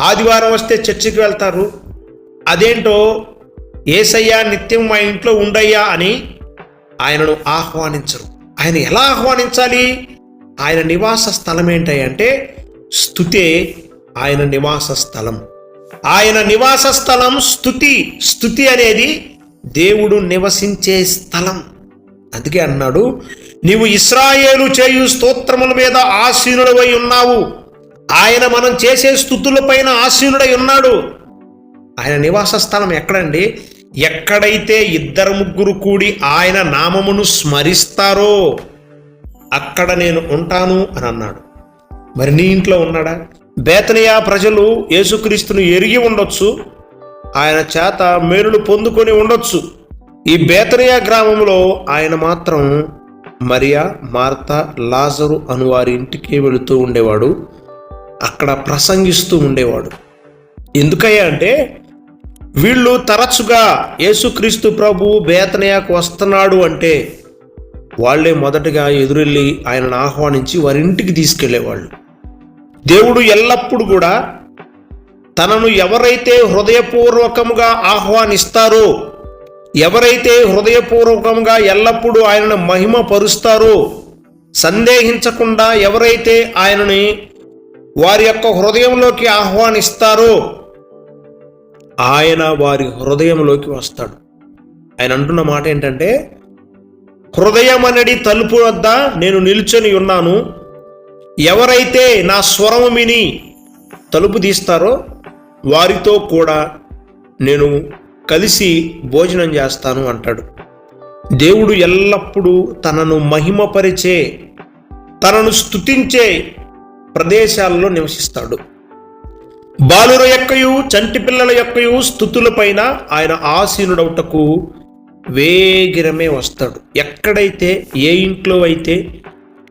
ఆదివారం వస్తే చర్చికి వెళ్తారు. అదేంటో ఏసయ్యా నిత్యం మా ఇంట్లో ఉండయ్యా అని ఆయనను ఆహ్వానించరు. ఆయన ఎలా ఆహ్వానించాలి? ఆయన నివాస స్థలం ఏంటంటే స్థుతే ఆయన నివాస స్థలం. ఆయన నివాస స్థలం స్థుతి. స్థుతి అనేది దేవుడు నివసించే స్థలం. అందుకే అన్నాడు నీవు ఇస్రాయేలు చేయు స్తోత్రముల మీద ఆసీనుడవై ఉన్నావు. ఆయన మనం చేసే స్థుతులపైన ఆశీనుడై ఉన్నాడు. ఆయన నివాస స్థలం ఎక్కడండి? ఎక్కడైతే ఇద్దరు ముగ్గురు కూడి ఆయన నామమును స్మరిస్తారో అక్కడ నేను ఉంటాను అని అన్నాడు. మరి నీ ఇంట్లో ఉన్నాడా? బేతనియా ప్రజలు యేసుక్రీస్తును ఎరిగి ఉండొచ్చు. ఆయన చేత మేలులు పొందుకొని ఉండొచ్చు. ఈ బేతనియా గ్రామంలో ఆయన మాత్రం మరియా మార్త లాజరు అను వారి ఇంటికి వెళుతూ ఉండేవాడు. అక్కడ ప్రసంగిస్తూ ఉండేవాడు. ఎందుకయ్యా అంటే వీళ్ళు తరచుగా యేసుక్రీస్తు ప్రభు బేతనయాకు వస్తున్నాడు అంటే వాళ్ళే మొదటగా ఎదురెళ్ళి ఆయనను ఆహ్వానించి వారి ఇంటికి తీసుకెళ్ళేవాళ్ళు దేవుడు ఎల్లప్పుడూ కూడా తనను ఎవరైతే హృదయపూర్వకముగా ఆహ్వానిస్తారో ఎవరైతే హృదయపూర్వకంగా ఎల్లప్పుడూ ఆయనను మహిమ పరుస్తారో సందేహించకుండా ఎవరైతే ఆయనని వారి యొక్క హృదయంలోకి ఆహ్వానిస్తారో. ఆయన వారి హృదయంలోకి వస్తాడు. ఆయన అంటున్న మాట ఏంటంటే హృదయం అనేది తలుపు వద్ద నేను నిల్చొని ఉన్నాను. ఎవరైతే నా స్వరము విని తలుపు తీస్తారో వారితో కూడా నేను కలిసి భోజనం చేస్తాను అంటాడు. దేవుడు ఎల్లప్పుడూ తనను మహిమపరిచే తనను స్తుతించే ప్రదేశాల్లో నివసిస్తాడు. బాలుర యొక్కయు చంటి పిల్లల యొక్కయు స్థుతులపైన ఆయన ఆసీనుడవుటకు వేగిరమే వస్తాడు. ఎక్కడైతే ఏ ఇంట్లో అయితే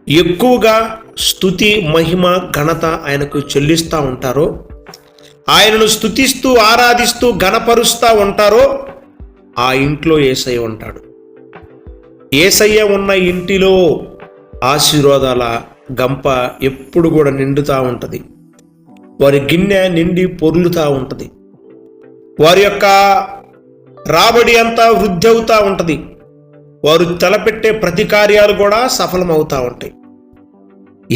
ఎక్కువగా స్థుతి మహిమ ఘనత ఆయనకు చెల్లిస్తూ ఉంటారో ఆయనను స్థుతిస్తూ ఆరాధిస్తూ గణపరుస్తూ ఉంటారో ఆ ఇంట్లో ఏసయ్య ఉంటాడు. ఏసయ్య ఉన్న ఇంటిలో ఆశీర్వాదాల గంప ఎప్పుడు కూడా నిండుతూ ఉంటుంది. వారి గిన్నె నిండి పొర్లుతూ ఉంటుంది. వారి యొక్క రాబడి అంతా వృద్ధి అవుతూ ఉంటుంది. వారు తలపెట్టే ప్రతి కార్యాలు కూడా సఫలమవుతూ ఉంటాయి.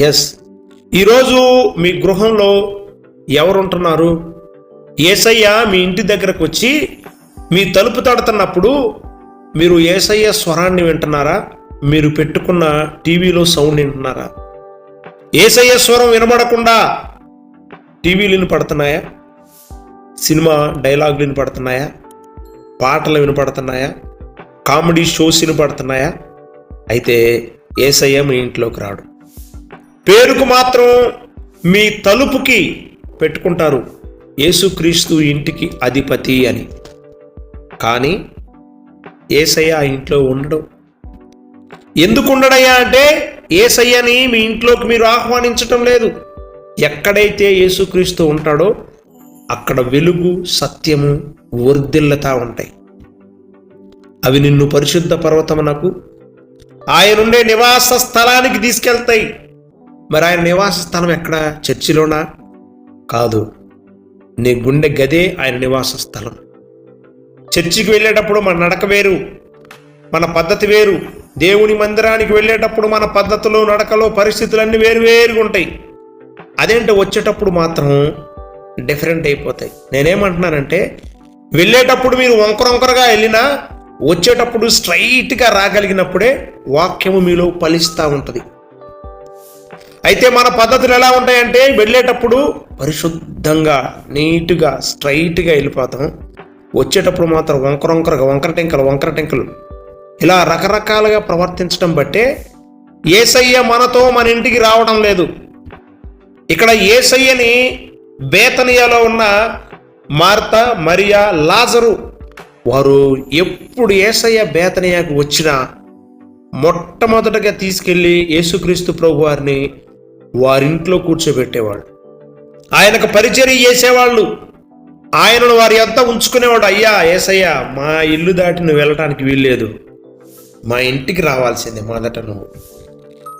ఎస్ ఈరోజు మీ గృహంలో ఎవరుంటున్నారు? ఏసయ్య మీ ఇంటి దగ్గరకు వచ్చి మీ తలుపు తడుతున్నప్పుడు మీరు ఏసయ్య స్వరాన్ని వింటున్నారా? మీరు పెట్టుకున్న టీవీలో సౌండ్ వింటున్నారా? ఏసయ్య స్వరం వినబడకుండా టీవీలు వినపడుతున్నాయా సినిమా డైలాగులు వినపడుతున్నాయా పాటలు వినపడుతున్నాయా? కామెడీ షోస్ వినపడుతున్నాయా అయితే ఏసయ్య మీ ఇంట్లోకి రాడు. పేరుకు మాత్రం మీ తలుపుకి పెట్టుకుంటారు. యేసుక్రీస్తు ఇంటికి అధిపతి అని. కానీ ఏసయ్య ఆ ఇంట్లో ఉండడం. ఎందుకు ఉండడయ్యా అంటే ఏసయ్యని మీ ఇంట్లోకి మీరు ఆహ్వానించటం లేదు. ఎక్కడైతే యేసుక్రీస్తు ఉంటాడో అక్కడ వెలుగు సత్యము వర్ధిల్లతా ఉంటాయి. అవి నిన్ను పరిశుద్ధ పర్వతమునకు ఆయనుండే నివాస స్థలానికి తీసుకెళ్తాయి. మరి ఆయన నివాస స్థలం ఎక్కడ? చర్చిలోనా? కాదు. నీ గుండె గదే ఆయన నివాస స్థలం. చర్చికి వెళ్ళేటప్పుడు మన నడక వేరు మన పద్ధతి వేరు. దేవుని మందిరానికి వెళ్ళేటప్పుడు మన పద్ధతులు నడకలో పరిస్థితులన్నీ వేరువేరుగా ఉంటాయి. అదేంటో వచ్చేటప్పుడు మాత్రం డిఫరెంట్ అయిపోతాయి. నేనేమంటున్నానంటే వెళ్ళేటప్పుడు మీరు వంకర వంకరగా వెళ్ళినా వచ్చేటప్పుడు స్ట్రైట్గా రాగలిగినప్పుడే వాక్యము మీలో ఫలిస్తూ ఉంటుంది. అయితే మన పద్ధతులు ఎలా ఉంటాయంటే వెళ్ళేటప్పుడు పరిశుద్ధంగా నీట్గా స్ట్రైట్గా వెళ్ళిపోతాం. వచ్చేటప్పుడు మాత్రం వంకర వంకరగా వంకర టెంకలు వంకర టెంకలు. ఇలా రకరకాలుగా ప్రవర్తించడం బట్టే ఏసయ్య మనతో మన ఇంటికి రావడం లేదు. ఇక్కడ ఏసయ్యని బేతనియాలో ఉన్న మార్త మరియా లాజరు వారు ఎప్పుడు ఏసయ్య బేతనియాకు వచ్చినా మొట్టమొదటగా తీసుకెళ్ళి యేసుక్రీస్తు ప్రభు వారిని వారింట్లో కూర్చోబెట్టేవాడు ఆయనకు పరిచర్య చేసేవాళ్ళు. ఆయనను వారి అంతా ఉంచుకునేవాడు అయ్యా ఏసయ్య మా ఇల్లు దాటి నువ్వు వెళ్ళటానికి వీల్లేదు. మా ఇంటికి రావాల్సిందే మొదట నువ్వు.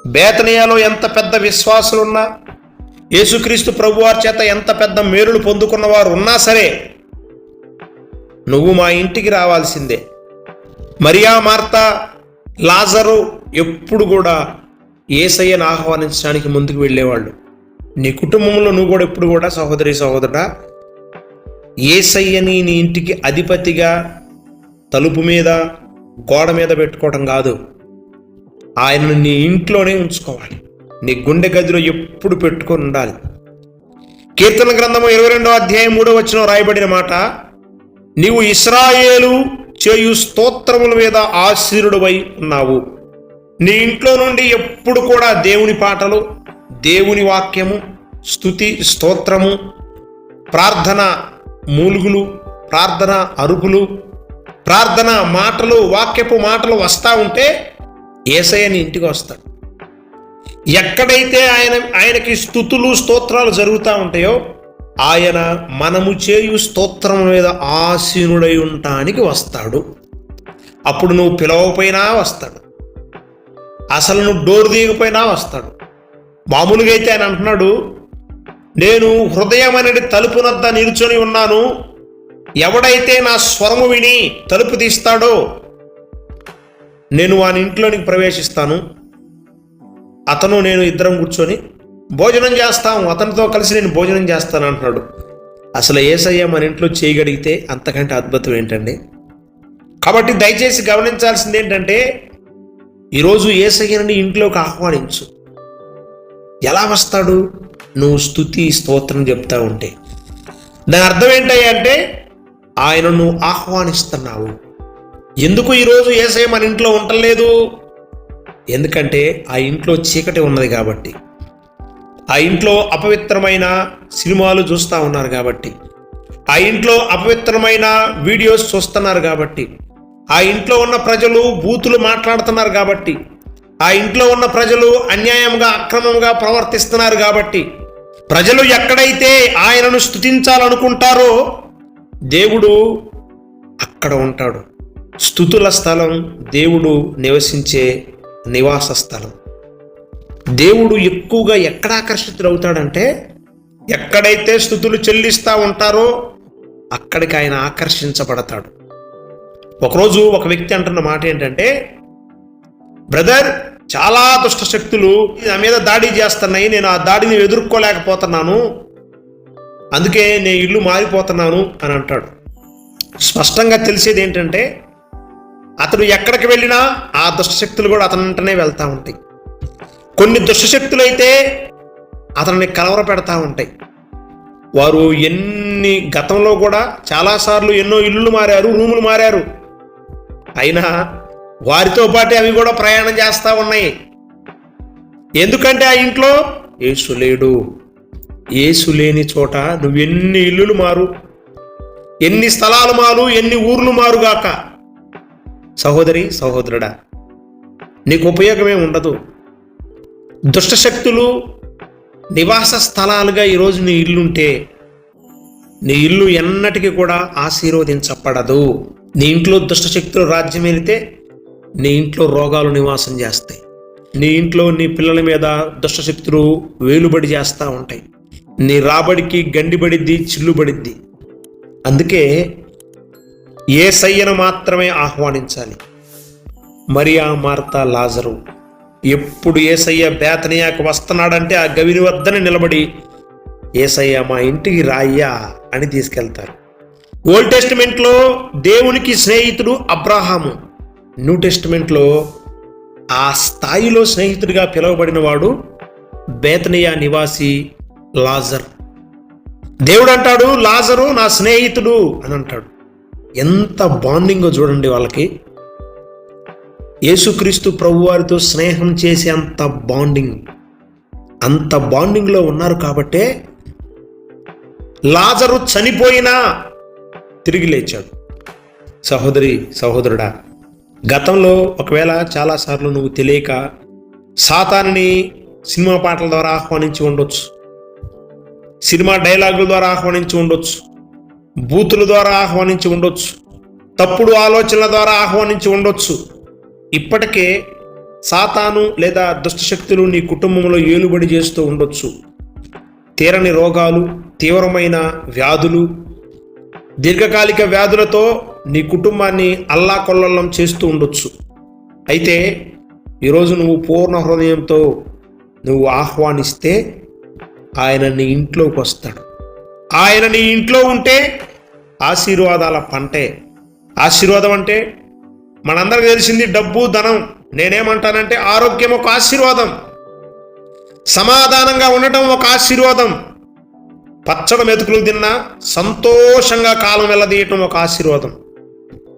బేతనియాలో ఎంత పెద్ద విశ్వాసులున్నా యేసుక్రీస్తు ప్రభువారి చేత ఎంత పెద్ద మేలులు పొందుకున్న వారు ఉన్నా సరే నువ్వు మా ఇంటికి రావాల్సిందే. మరియా మార్త లాజరు ఎప్పుడు కూడా ఏసయ్యను ఆహ్వానించడానికి ముందుకు వెళ్ళేవాళ్ళు. నీ కుటుంబంలో నువ్వు కూడా ఎప్పుడు కూడా సహోదరి సహోదరుడా ఏసయ్యని నీ ఇంటికి అధిపతిగా తలుపు మీద గోడ మీద పెట్టుకోవడం కాదు. ఆయనను నీ ఇంట్లోనే ఉంచుకోవాలి. నీ గుండె గదిలో ఎప్పుడు పెట్టుకొని ఉండాలి. కీర్తన గ్రంథము ఇరవై రెండో అధ్యాయం మూడో వచ్చిన రాయబడిన మాట నీవు ఇస్రాయేలు చేయు స్తోత్రముల మీద ఆశీరుడువై ఉన్నావు. నీ ఇంట్లో నుండి ఎప్పుడు కూడా దేవుని పాటలు దేవుని వాక్యము స్థుతి స్తోత్రము ప్రార్థన మూలుగులు ప్రార్థన అరుపులు ప్రార్థన మాటలు వాక్యపు మాటలు వస్తూ ఉంటే ఏసయ్య నీ ఇంటికి వస్తాడు. ఎక్కడైతే ఆయన ఆయనకి స్థుతులు స్తోత్రాలు జరుగుతూ ఉంటాయో ఆయన మనము చేయు స్తోత్రం మీద ఆసీనుడై ఉండటానికి వస్తాడు. అప్పుడు నువ్వు పిలవపోయినా వస్తాడు. అసలు నువ్వు డోర్ తీయకపోయినా వస్తాడు. మామూలుగా అయితే ఆయన అంటున్నాడు నేను హృదయం అనేది తలుపునద్ద నిల్చొని ఉన్నాను ఎవడైతే నా స్వరము విని తలుపు తీస్తాడో నేను వాని ఇంట్లోనికి ప్రవేశిస్తాను. అతను నేను ఇద్దరం కూర్చొని భోజనం చేస్తాం అతనితో కలిసి నేను భోజనం చేస్తాను అంటున్నాడు. అసలు ఏసయ్య మన ఇంట్లో చేయగలిగితే అంతకంటే అద్భుతం ఏంటండి? కాబట్టి దయచేసి గమనించాల్సింది ఏంటంటే ఈరోజు ఏసయ్యని ఇంట్లోకి ఆహ్వానించు. ఎలా వస్తాడు? నువ్వు స్థుతి స్తోత్రం చెప్తా ఉంటే. దాని అర్థం ఏంటంటే అంటే ఆయనను ఆహ్వానిస్తున్నావు. ఎందుకు ఈరోజు ఏసై మన ఇంట్లో ఉండలేదు? ఎందుకంటే ఆ ఇంట్లో చీకటి ఉన్నది కాబట్టి. ఆ ఇంట్లో అపవిత్రమైన సినిమాలు చూస్తూ ఉన్నారు కాబట్టి. ఆ ఇంట్లో అపవిత్రమైన వీడియోస్ చూస్తున్నారు కాబట్టి. ఆ ఇంట్లో ఉన్న ప్రజలు బూతులు మాట్లాడుతున్నారు కాబట్టి. ఆ ఇంట్లో ఉన్న ప్రజలు అన్యాయంగా అక్రమంగా ప్రవర్తిస్తున్నారు కాబట్టి. ప్రజలు ఎక్కడైతే ఆయనను స్థుతించాలనుకుంటారో దేవుడు అక్కడ ఉంటాడు. స్థుతుల స్థలం దేవుడు నివసించే నివాస స్థలం. దేవుడు ఎక్కువగా ఎక్కడ ఆకర్షితుడవుతాడంటే ఎక్కడైతే స్థుతులు చెల్లిస్తూ ఉంటారో అక్కడికి ఆయన ఆకర్షించబడతాడు. ఒకరోజు ఒక వ్యక్తి అంటున్న మాట ఏంటంటే బ్రదర్ చాలా దుష్ట శక్తులు నా మీద దాడి చేస్తున్నాయి. నేను ఆ దాడిని ఎదుర్కోలేకపోతున్నాను. అందుకే నేను ఇల్లు మారిపోతున్నాను అని అంటాడు. స్పష్టంగా తెలిసేది ఏంటంటే అతడు ఎక్కడికి వెళ్ళినా ఆ దుష్టశక్తులు కూడా అతని వెంటనే వెళ్తూ ఉంటాయి. కొన్ని దుష్టశక్తులు అయితే అతన్ని కలవర పెడతా ఉంటాయి. వారు ఎన్ని గతంలో కూడా చాలాసార్లు ఎన్నో ఇల్లులు మారారు రూములు మారారు. అయినా వారితో పాటే అవి కూడా ప్రయాణం చేస్తూ ఉన్నాయి. ఎందుకంటే ఆ ఇంట్లో ఏసు లేడు. ఏసు లేని చోట నువ్వు ఎన్ని ఇల్లులు మారు? ఎన్ని స్థలాలు మారు? ఎన్ని ఊర్లు మారుగాక సహోదరి సహోదరుడా నీకు ఉపయోగమే ఉండదు. దుష్టశక్తులు నివాస స్థలాలుగా ఈరోజు నీ ఇల్లుంటే నీ ఇల్లు ఎన్నటికీ కూడా ఆశీర్వదించబడదు. నీ ఇంట్లో దుష్టశక్తులు రాజ్యం వెళితే నీ ఇంట్లో రోగాలు నివాసం చేస్తాయి. నీ ఇంట్లో నీ పిల్లల మీద దుష్టశక్తులు వేలుబడి చేస్తూ ఉంటాయి. నీ రాబడికి గండిబడిద్ది చిల్లుబడిద్ది. అందుకే ఏ సయ్యను మాత్రమే ఆహ్వానించాలి. మరియా మార్త లాజరు. ఎప్పుడు ఏసయ్య బేతనియాకు వస్తున్నాడంటే ఆ గవిని వద్దనే నిలబడి ఏసయ్య మా ఇంటికి రాయ్యా అని తీసుకెళ్తారు. ఓల్డ్ టెస్టిమెంట్లో దేవునికి స్నేహితుడు అబ్రాహాము. న్యూ టెస్టిమెంట్లో ఆ స్థాయిలో స్నేహితుడిగా పిలువబడిన వాడు బేతనియా నివాసి లాజర్. దేవుడు అంటాడు లాజరు నా స్నేహితుడు అని అంటాడు. ఎంత బాండింగో చూడండి వాళ్ళకి. యేసుక్రీస్తు ప్రభువారితో స్నేహం చేసే అంత బాండింగ్. అంత బాండింగ్లో ఉన్నారు కాబట్టే లాజరు చనిపోయినా తిరిగి లేచాడు. సహోదరి సహోదరుడా గతంలో ఒకవేళ చాలాసార్లు నువ్వు తెలియక సాతాన్ని సినిమా పాటల ద్వారా ఆహ్వానించి ఉండొచ్చు. సినిమా డైలాగుల ద్వారా ఆహ్వానించి ఉండొచ్చు. బూతుల ద్వారా ఆహ్వానించి ఉండొచ్చు. తప్పుడు ఆలోచనల ద్వారా ఆహ్వానించి ఉండొచ్చు. ఇప్పటికే సాతాను లేదా దుష్టశక్తులు నీ కుటుంబంలో ఏలుబడి చేస్తూ ఉండొచ్చు. తీరని రోగాలు తీవ్రమైన వ్యాధులు దీర్ఘకాలిక వ్యాధులతో నీ కుటుంబాన్ని అల్లాకొల్లం చేస్తూ ఉండొచ్చు. అయితే ఈరోజు నువ్వు పూర్ణ హృదయంతో నువ్వు ఆహ్వానిస్తే ఆయన నీ ఇంట్లోకి వస్తాడు. ఆయన నీ ఇంట్లో ఉంటే ఆశీర్వాదాల పంటే. ఆశీర్వాదం అంటే మనందరికి తెలిసింది డబ్బు ధనం. నేనేమంటానంటే ఆరోగ్యం ఒక ఆశీర్వాదం. సమాధానంగా ఉండటం ఒక ఆశీర్వాదం. పచ్చడి మెతుకులు తిన్నా సంతోషంగా కాలం వెళ్ళదీయటం ఒక ఆశీర్వాదం.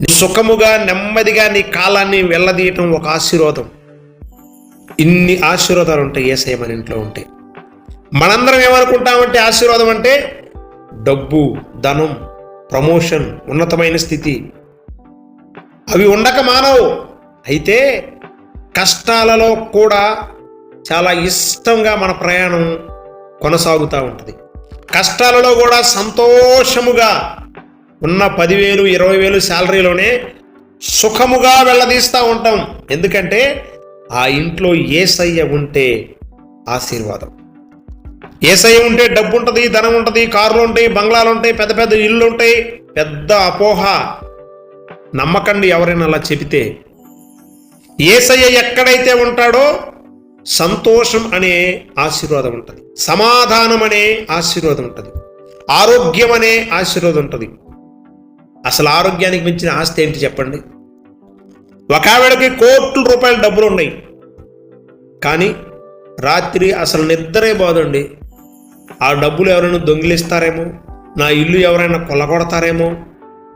నీ సుఖముగా నెమ్మదిగా నీ కాలాన్ని వెళ్ళదీయటం ఒక ఆశీర్వాదం. ఇన్ని ఆశీర్వాదాలు ఉంటాయి ఏసఐ మన ఇంట్లో ఉంటాయి మనందరం ఏమనుకుంటామంటే ఆశీర్వాదం అంటే డబ్బు ధనం ప్రమోషన్ ఉన్నతమైన స్థితి. అవి ఉండక మానవు. అయితే కష్టాలలో కూడా చాలా ఇష్టంగా మన ప్రయాణం కొనసాగుతూ ఉంటుంది. కష్టాలలో కూడా సంతోషముగా ఉన్న పదివేలు ఇరవై వేలు శాలరీలోనే సుఖముగా వెళ్ళదీస్తూ ఉంటాం. ఎందుకంటే ఆ ఇంట్లో ఏసయ్య ఉంటే ఆశీర్వాదం. ఏసయ్య ఉంటే డబ్బు ఉంటుంది ధనం ఉంటుంది కార్లు ఉంటాయి బంగ్లాలు ఉంటాయి పెద్ద పెద్ద ఇళ్ళు ఉంటాయి పెద్ద అపోహ. నమ్మకండి ఎవరైనా అలా చెబితే. ఏసయ్య ఎక్కడైతే ఉంటాడో సంతోషం అనే ఆశీర్వాదం ఉంటుంది. సమాధానం అనే ఆశీర్వాదం ఉంటుంది. ఆరోగ్యం అనే ఆశీర్వాదం ఉంటుంది. అసలు ఆరోగ్యానికి మించిన ఆస్తి ఏంటి చెప్పండి? ఒక ఆవిడకి కోట్ల రూపాయల డబ్బులు ఉన్నాయి కానీ రాత్రి అసలు నిద్రే బాదండి ఆ డబ్బులు ఎవరైనా దొంగిలిస్తారేమో? నా ఇల్లు ఎవరైనా కొల్లగొడతారేమో?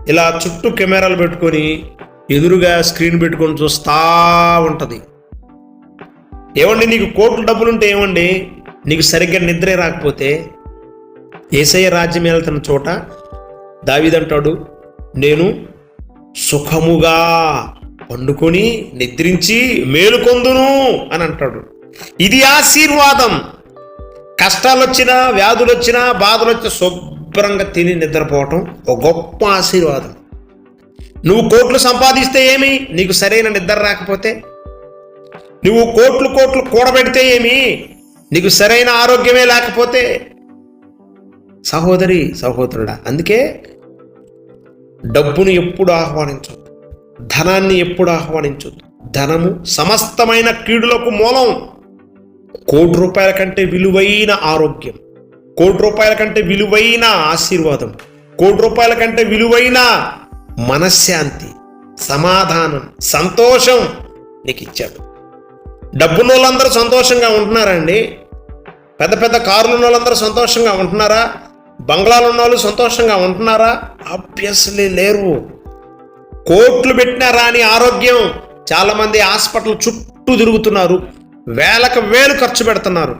ఇలా చుట్టూ కెమెరాలు పెట్టుకొని ఎదురుగా స్క్రీన్ పెట్టుకొని చూస్తా ఉంటుంది. ఏమండి నీకు కోట్ల డబ్బులుంటే ఏమండి? నీకు సరిగ్గా నిద్రే రాకపోతే ఏసయ్య రాజ్యం వెళ్తున్న చోట దావిదంటాడు నేను సుఖముగా పండుకొని నిద్రించి మేలుకొందును అని అంటాడు. ఇది ఆశీర్వాదం. కష్టాలు వచ్చినా వ్యాధులు వచ్చినా బాధలు వచ్చినా శుభ్రంగా తిని నిద్రపోవటం ఒక గొప్ప ఆశీర్వాదం. నువ్వు కోట్లు సంపాదిస్తే ఏమి? నీకు సరైన నిద్ర రాకపోతే? నువ్వు కోట్లు కోట్లు కూడబెడితే ఏమి? నీకు సరైన ఆరోగ్యమే లేకపోతే? సహోదరి సహోదరుడా అందుకే డబ్బును ఎప్పుడు ఆహ్వానించొద్దు. ధనాన్ని ఎప్పుడు ఆహ్వానించొద్దు. ధనము సమస్తమైన కీడులకు మూలం. కోటి రూపాయల కంటే విలువైన ఆరోగ్యం కోటి రూపాయల కంటే విలువైన ఆశీర్వాదం కోటి రూపాయల కంటే విలువైన మనశ్శాంతి సమాధానం సంతోషం నీకు ఇచ్చాడు. డబ్బున్న వాళ్ళందరూ సంతోషంగా ఉంటున్నారండి పెద్ద పెద్ద కార్లు ఉన్న వాళ్ళందరూ సంతోషంగా ఉంటున్నారా? బంగ్లాలు ఉన్న వాళ్ళు సంతోషంగా ఉంటున్నారా? ఆబ్వియస్లీ లేరు. కోట్లు పెట్టినారా రాని ఆరోగ్యం. చాలామంది హాస్పిటల్ చుట్టూ తిరుగుతున్నారు. వేలకు వేలు ఖర్చు పెడుతున్నారు.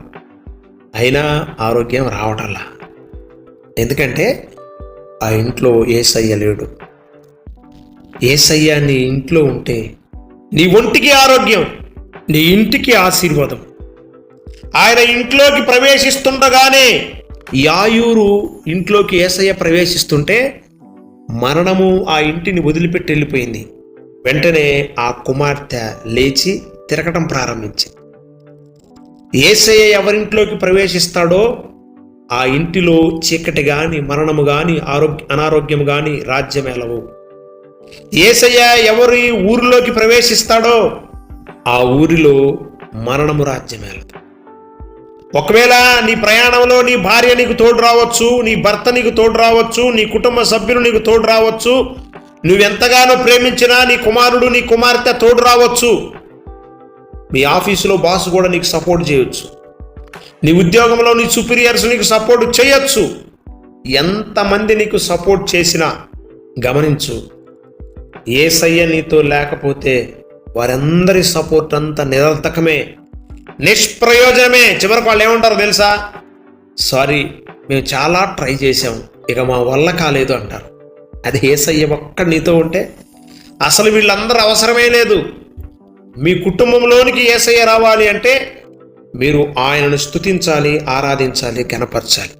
అయినా ఆరోగ్యం రావటంలా. ఎందుకంటే ఆ ఇంట్లో ఏసయ్య లేడు. ఏసయ్య నీ ఇంట్లో ఉంటే నీ ఒంటికి ఆరోగ్యం నీ ఇంటికి ఆశీర్వాదం. ఆయన ఇంట్లోకి ప్రవేశిస్తుండగానే యాయూరు ఇంట్లోకి ఏసయ్య ప్రవేశిస్తుంటే మరణము ఆ ఇంటిని వదిలిపెట్టి వెళ్ళిపోయింది. వెంటనే ఆ కుమార్తె లేచి తిరగటం ప్రారంభించింది. ఏసయ్య ఎవరింట్లోకి ప్రవేశిస్తాడో ఆ ఇంటిలో చీకటి గాని మరణము గాని ఆరోగ్య అనారోగ్యం గాని రాజ్యమేలవు ఏసయ్య ఎవరి ఊరిలోకి ప్రవేశిస్తాడో ఆ ఊరిలో మరణము రాజ్యమేలదు ఒకవేళ నీ ప్రయాణంలో నీ భార్య నీకు తోడు రావచ్చు నీ భర్త నీకు తోడు రావచ్చు నీ కుటుంబ సభ్యులు నీకు తోడు రావచ్చు నువ్వెంతగానో ప్రేమించినా నీ కుమారుడు నీ కుమార్తె తోడు రావచ్చు మీ ఆఫీసులో బాస్ కూడా నీకు సపోర్ట్ చేయొచ్చు. నీ ఉద్యోగంలో నీ సుపీరియర్స్ నీకు సపోర్ట్ చేయొచ్చు. ఎంతమంది నీకు సపోర్ట్ చేసినా గమనించు ఏసయ్య నీతో లేకపోతే వారందరి సపోర్ట్ అంతా నిరర్థకమే నిష్ప్రయోజనమే. చివరికి వాళ్ళు ఏమంటారు తెలుసా? సారీ మేము చాలా ట్రై చేసాం ఇక మా వల్ల కాలేదు అంటారు. అది ఏసయ్య ఒక్క నీతో ఉంటే అసలు వీళ్ళందరూ అవసరమే లేదు. మీ కుటుంబంలోనికి ఏసయ్య రావాలి అంటే మీరు ఆయనను స్థుతించాలి ఆరాధించాలి గనపరచాలి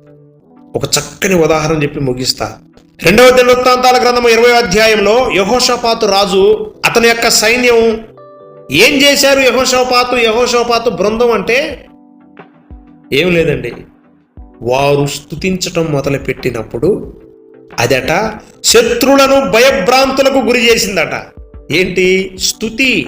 ఒక చక్కని ఉదాహరణ చెప్పి ముగిస్తా. రెండవ దినవృత్తాంతాల గ్రంథం ఇరవై అధ్యాయంలో యహోషపాతు రాజు అతని యొక్క సైన్యం ఏం చేశారు? యహోషపాతు యహోషపాతు బృందం అంటే ఏం లేదండి. వారు స్తుతించటం మొదలుపెట్టినప్పుడు అదట శత్రులను భయభ్రాంతులకు గురి చేసిందట. ఏంటి? స్తుతి.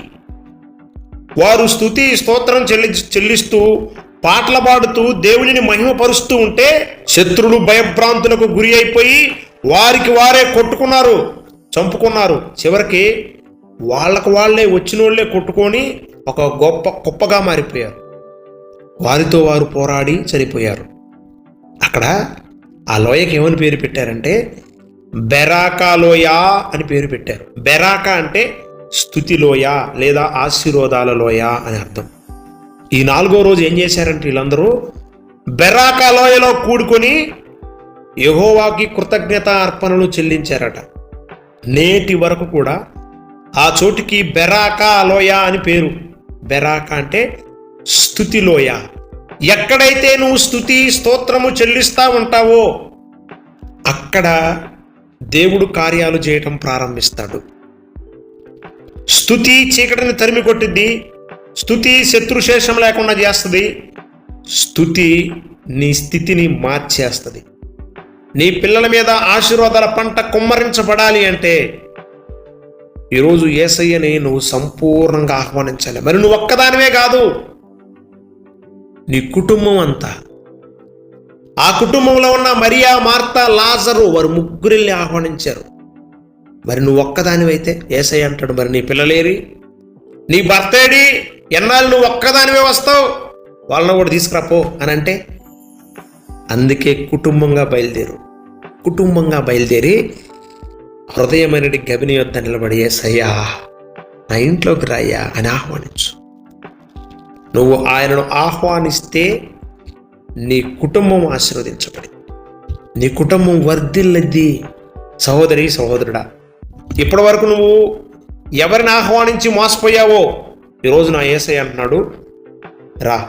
వారు స్తుతి స్తోత్రం చెల్లి చెల్లిస్తూ పాటలు పాడుతూ దేవునిని మహిమపరుస్తూ ఉంటే శత్రులు భయభ్రాంతులకు గురి అయిపోయి వారికి వారే కొట్టుకున్నారు చంపుకున్నారు. చివరికి వాళ్ళకు వాళ్ళే వచ్చిన వాళ్ళే కొట్టుకొని ఒక గొప్ప కుప్పగా మారిపోయారు. వారితో వారు పోరాడి చనిపోయారు. అక్కడ ఆ లోయకి ఏమని పేరు పెట్టారంటే బెరాకా లోయ అని పేరు పెట్టారు. బెరాకా అంటే స్థుతిలోయ లేదా ఆశీర్వాదాల లోయ అని అర్థం. ఈ నాలుగో రోజు ఏం చేశారంటే వీళ్ళందరూ బెరాకా లోయలో కూడుకొని యహోవాకి కృతజ్ఞత అర్పణలు చెల్లించారట. నేటి వరకు కూడా ఆ చోటికి బెరాకా లోయ అని పేరు. బెరాకా అంటే స్థుతిలోయ ఎక్కడైతే నువ్వు స్థుతి స్తోత్రము చెల్లిస్తా ఉంటావో అక్కడ దేవుడు కార్యాలు చేయటం ప్రారంభిస్తాడు. స్థుతి చీకటిని తరిమి కొట్టిద్ది. స్థుతి శత్రుశేషం లేకుండా చేస్తుంది. స్థుతి నీ స్థితిని మార్చేస్తుంది. నీ పిల్లల మీద ఆశీర్వాదాల పంట కుమ్మరించబడాలి అంటే ఈరోజు ఏసయ్యని నువ్వు సంపూర్ణంగా ఆహ్వానించాలి. మరి నువ్వు ఒక్కదానివే కాదు. నీ కుటుంబం అంతా. ఆ కుటుంబంలో ఉన్న మరియా మార్త లాజరు వారు ముగ్గురిల్ని ఆహ్వానించారు. మరి నువ్వు ఒక్కదానివైతే ఏసై అంటాడు మరి నీ పిల్లలేరి? నీ భర్తేడి ఎన్నాళ్ళు నువ్వు ఒక్కదానివే వస్తావు? వాళ్ళని కూడా తీసుకురాపో అని అంటే అందుకే కుటుంబంగా బయలుదేరు. కుటుంబంగా బయలుదేరి హృదయమైనటి గబిని యొద్ద నిలబడి ఏసయ్యా నా ఇంట్లోకి రాయ్యా అని ఆహ్వానించు. నువ్వు ఆయనను ఆహ్వానిస్తే నీ కుటుంబం ఆశీర్వదించబడి నీ కుటుంబం వర్ధిల్లద్ది సహోదరి సహోదరుడా ఇప్పటి వరకు నువ్వు ఎవరిని ఆహ్వానించి మోసపోయావో ఈరోజు నా ఏసై అంటున్నాడు రా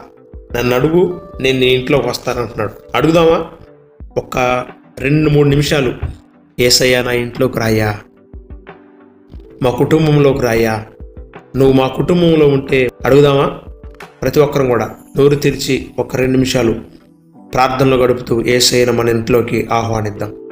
నన్ను అడుగు నేను నీ ఇంట్లోకి వస్తానంటున్నాడు అడుగుదామా? ఒక రెండు మూడు నిమిషాలు. ఏసయ్యా నా ఇంట్లోకి రాయా మా కుటుంబంలోకి రాయా నువ్వు మా కుటుంబంలో ఉంటే అడుగుదామా? ప్రతి ఒక్కరం కూడా నోరు తెరిచి ఒక రెండు నిమిషాలు ప్రార్థనలో గడుపుతూ ఏసైన మన ఇంట్లోకి ఆహ్వానిద్దాం.